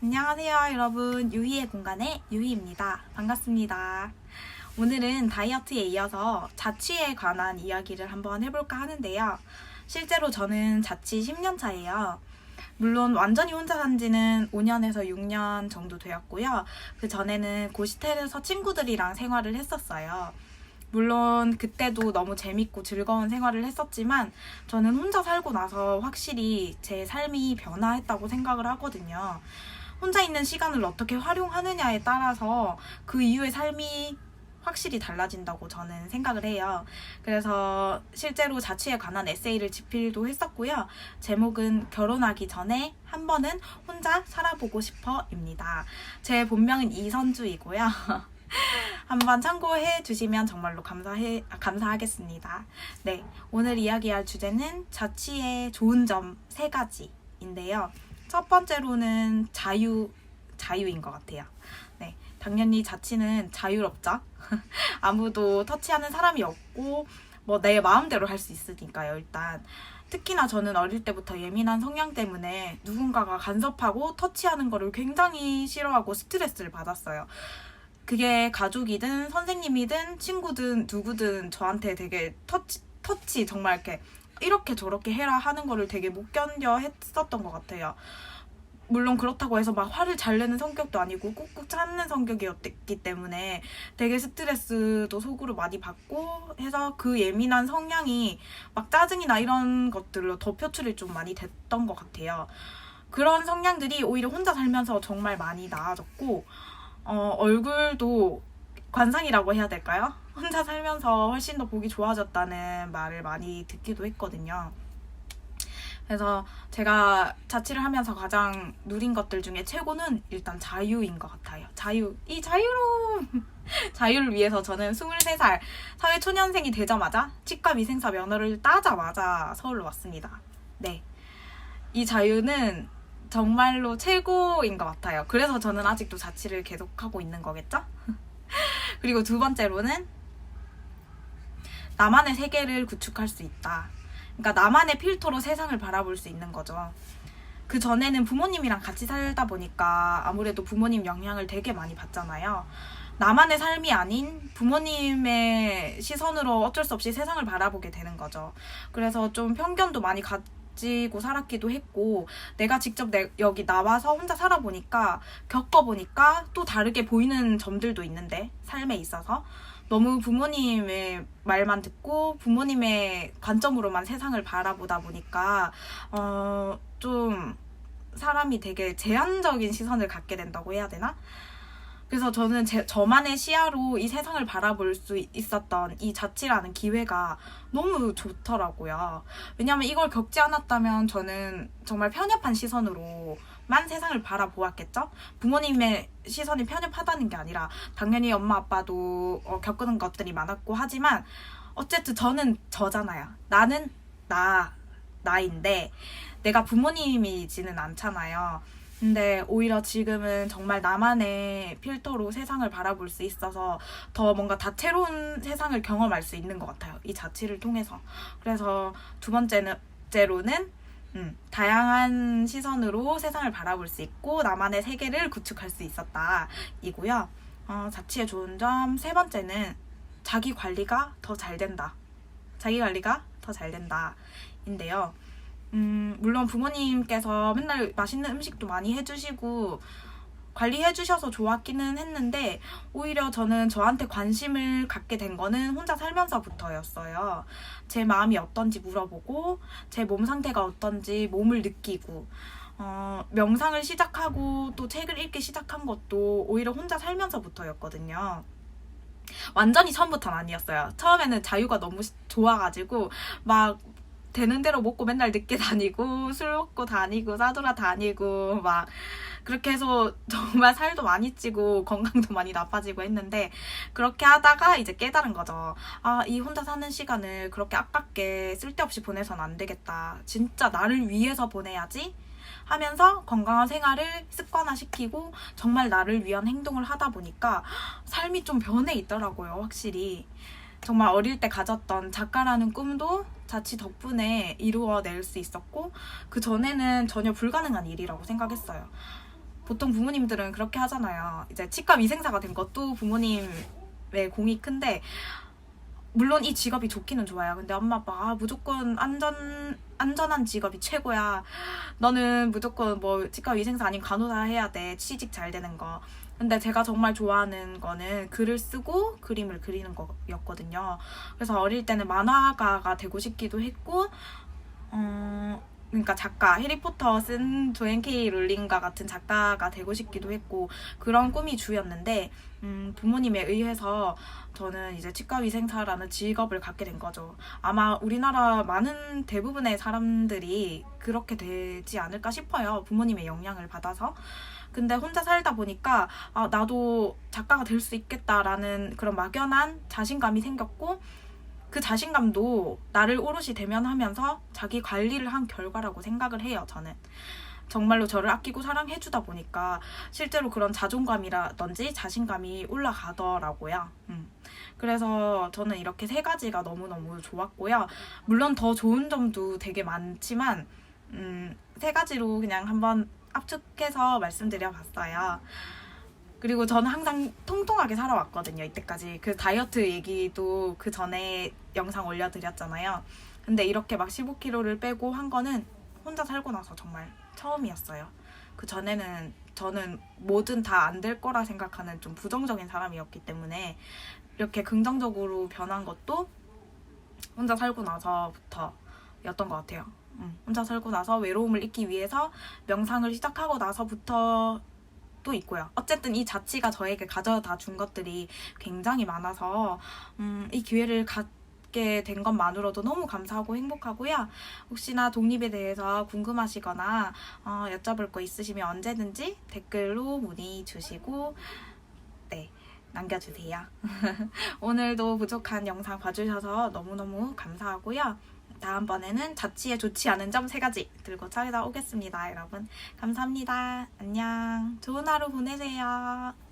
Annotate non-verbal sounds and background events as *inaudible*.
안녕하세요, 여러분. 유희의 공간의 유희입니다. 반갑습니다. 오늘은 다이어트에 이어서 자취에 관한 이야기를 한번 해볼까 하는데요. 실제로 저는 자취 10년 차예요. 물론 완전히 혼자 산 지는 5년에서 6년 정도 되었고요. 그 전에는 고시텔에서 친구들이랑 생활을 했었어요. 물론 그때도 너무 재밌고 즐거운 생활을 했었지만 저는 혼자 살고 나서 확실히 제 삶이 변화했다고 생각을 하거든요. 혼자 있는 시간을 어떻게 활용하느냐에 따라서 그 이후의 삶이 확실히 달라진다고 저는 생각을 해요. 그래서 실제로 자취에 관한 에세이를 집필도 했었고요. 제목은 결혼하기 전에 한 번은 혼자 살아보고 싶어입니다. 제 본명은 이선주이고요. *laughs* 한번 참고해 주시면 정말로 감사해, 아, 감사하겠습니다. 네, 오늘 이야기할 주제는 자취의 좋은 점 세 가지인데요. 첫 번째로는 자유, 자유인 것 같아요. 네, 당연히 자취는 자유롭죠. *laughs* 아무도 터치하는 사람이 없고, 뭐 내 마음대로 할 수 있으니까요, 일단. 특히나 저는 어릴 때부터 예민한 성향 때문에 누군가가 간섭하고 터치하는 거를 굉장히 싫어하고 스트레스를 받았어요. 그게 가족이든 선생님이든 친구든 누구든 저한테 되게 터치, 터치 정말 이렇게 이렇게 저렇게 해라 하는 거를 되게 못 견뎌 했었던 것 같아요. 물론 그렇다고 해서 막 화를 잘 내는 성격도 아니고 꾹꾹 참는 성격이었기 때문에 되게 스트레스도 속으로 많이 받고 해서 그 예민한 성향이 막 짜증이나 이런 것들로 더 표출이 좀 많이 됐던 것 같아요. 그런 성향들이 오히려 혼자 살면서 정말 많이 나아졌고 어, 얼굴도 관상이라고 해야 될까요? 혼자 살면서 훨씬 더 보기 좋아졌다는 말을 많이 듣기도 했거든요. 그래서 제가 자취를 하면서 가장 누린 것들 중에 최고는 일단 자유인 것 같아요. 자유. 이 자유로움! *laughs* 자유를 위해서 저는 23살 사회초년생이 되자마자 치과 위생사 면허를 따자마자 서울로 왔습니다. 네. 이 자유는 정말로 최고인 것 같아요. 그래서 저는 아직도 자취를 계속하고 있는 거겠죠? *laughs* 그리고 두 번째로는 나만의 세계를 구축할 수 있다. 그러니까 나만의 필터로 세상을 바라볼 수 있는 거죠. 그 전에는 부모님이랑 같이 살다 보니까 아무래도 부모님 영향을 되게 많이 받잖아요. 나만의 삶이 아닌 부모님의 시선으로 어쩔 수 없이 세상을 바라보게 되는 거죠. 그래서 좀 편견도 많이 가 지고 살았기도 했고, 내가 직접 내, 여기 나와서 혼자 살아보니까, 겪어보니까 또 다르게 보이는 점들도 있는데, 삶에 있어서. 너무 부모님의 말만 듣고 부모님의 관점으로만 세상을 바라보다 보니까 어, 좀 사람이 되게 제한적인 시선을 갖게 된다고 해야 되나? 그래서 저는 제, 저만의 시야로 이 세상을 바라볼 수 있었던 이 자취라는 기회가 너무 좋더라고요. 왜냐하면 이걸 겪지 않았다면 저는 정말 편협한 시선으로만 세상을 바라보았겠죠? 부모님의 시선이 편협하다는 게 아니라 당연히 엄마 아빠도 어, 겪는 것들이 많았고 하지만 어쨌든 저는 저잖아요. 나는 나, 나인데 내가 부모님이지는 않잖아요. 근데 오히려 지금은 정말 나만의 필터로 세상을 바라볼 수 있어서 더 뭔가 다채로운 세상을 경험할 수 있는 것 같아요. 이 자취를 통해서. 그래서 두 번째로는 음, 다양한 시선으로 세상을 바라볼 수 있고 나만의 세계를 구축할 수 있었다. 이고요. 어, 자취의 좋은 점 세 번째는 자기 관리가 더 잘 된다. 자기 관리가 더 잘 된다. 인데요. 음, 물론 부모님께서 맨날 맛있는 음식도 많이 해주시고 관리해 주셔서 좋았기는 했는데 오히려 저는 저한테 관심을 갖게 된 거는 혼자 살면서부터였어요. 제 마음이 어떤지 물어보고 제 몸 상태가 어떤지 몸을 느끼고 어, 명상을 시작하고 또 책을 읽기 시작한 것도 오히려 혼자 살면서부터였거든요. 완전히 처음부터는 아니었어요. 처음에는 자유가 너무 좋아가지고 막 되는 대로 먹고 맨날 늦게 다니고 술 먹고 다니고 싸돌아 다니고 막 그렇게 해서 *laughs* 정말 살도 많이 찌고 건강도 많이 나빠지고 했는데 그렇게 하다가 이제 깨달은 거죠. 아, 이 혼자 사는 시간을 그렇게 아깝게 쓸데없이 보내선 안 되겠다. 진짜 나를 위해서 보내야지. 하면서 건강한 생활을 습관화시키고 정말 나를 위한 행동을 하다 보니까 *gasps* 삶이 좀 변해 있더라고요, 확실히. 정말 어릴 때 가졌던 작가라는 꿈도 자취 덕분에 이루어낼 수 있었고 그 전에는 전혀 불가능한 일이라고 생각했어요. 보통 부모님들은 그렇게 하잖아요. 이제 치과 위생사가 된 것도 부모님의 공이 큰데 물론 이 직업이 좋기는 좋아요. 근데 엄마 아빠가 아, 무조건 안전 안전한 직업이 최고야. 너는 무조건 뭐 치과 위생사 아닌 간호사 해야 돼. 취직 잘 되는 거. 근데 제가 정말 좋아하는 거는 글을 쓰고 그림을 그리는 거였거든요. 그래서 어릴 때는 만화가가 되고 싶기도 했고, 어, 그러니까 작가, 해리포터 쓴 조앤 케이 롤링과 같은 작가가 되고 싶기도 했고, 그런 꿈이 주였는데, 음, 부모님에 의해서 저는 이제 치과위생사라는 직업을 갖게 된 거죠. 아마 우리나라 많은 대부분의 사람들이 그렇게 되지 않을까 싶어요. 부모님의 영향을 받아서. 근데 혼자 살다 보니까 아, 나도 작가가 될 수 있겠다라는 그런 막연한 자신감이 생겼고 그 자신감도 나를 오롯이 대면하면서 자기 관리를 한 결과라고 생각을 해요, 저는. 정말로 저를 아끼고 사랑해주다 보니까 실제로 그런 자존감이라든지 자신감이 올라가더라고요. 음. 그래서 저는 이렇게 세 가지가 너무너무 좋았고요. 물론 더 좋은 점도 되게 많지만, 음, 세 가지로 그냥 한번 압축해서 말씀드려 봤어요. 그리고 저는 항상 통통하게 살아왔거든요, 이때까지. 그 다이어트 얘기도 그 전에 영상 올려드렸잖아요. 근데 이렇게 막 15kg를 빼고 한 거는 혼자 살고 나서 정말 처음이었어요. 그 전에는 저는 뭐든 다 안 될 거라 생각하는 좀 부정적인 사람이었기 때문에 이렇게 긍정적으로 변한 것도 혼자 살고 나서부터였던 것 같아요. 음, 혼자 살고 나서 외로움을 잊기 위해서 명상을 시작하고 나서부터 또 있고요. 어쨌든 이 자취가 저에게 가져다 준 것들이 굉장히 많아서 음, 이 기회를 갖게 된 것만으로도 너무 감사하고 행복하고요. 혹시나 독립에 대해서 궁금하시거나 어, 여쭤볼 거 있으시면 언제든지 댓글로 문의 주시고 네 남겨주세요. *laughs* 오늘도 부족한 영상 봐주셔서 너무너무 감사하고요. 다음번에는 자취에 좋지 않은 점세 가지 들고 찾아오겠습니다, 여러분. 감사합니다. 안녕. 좋은 하루 보내세요.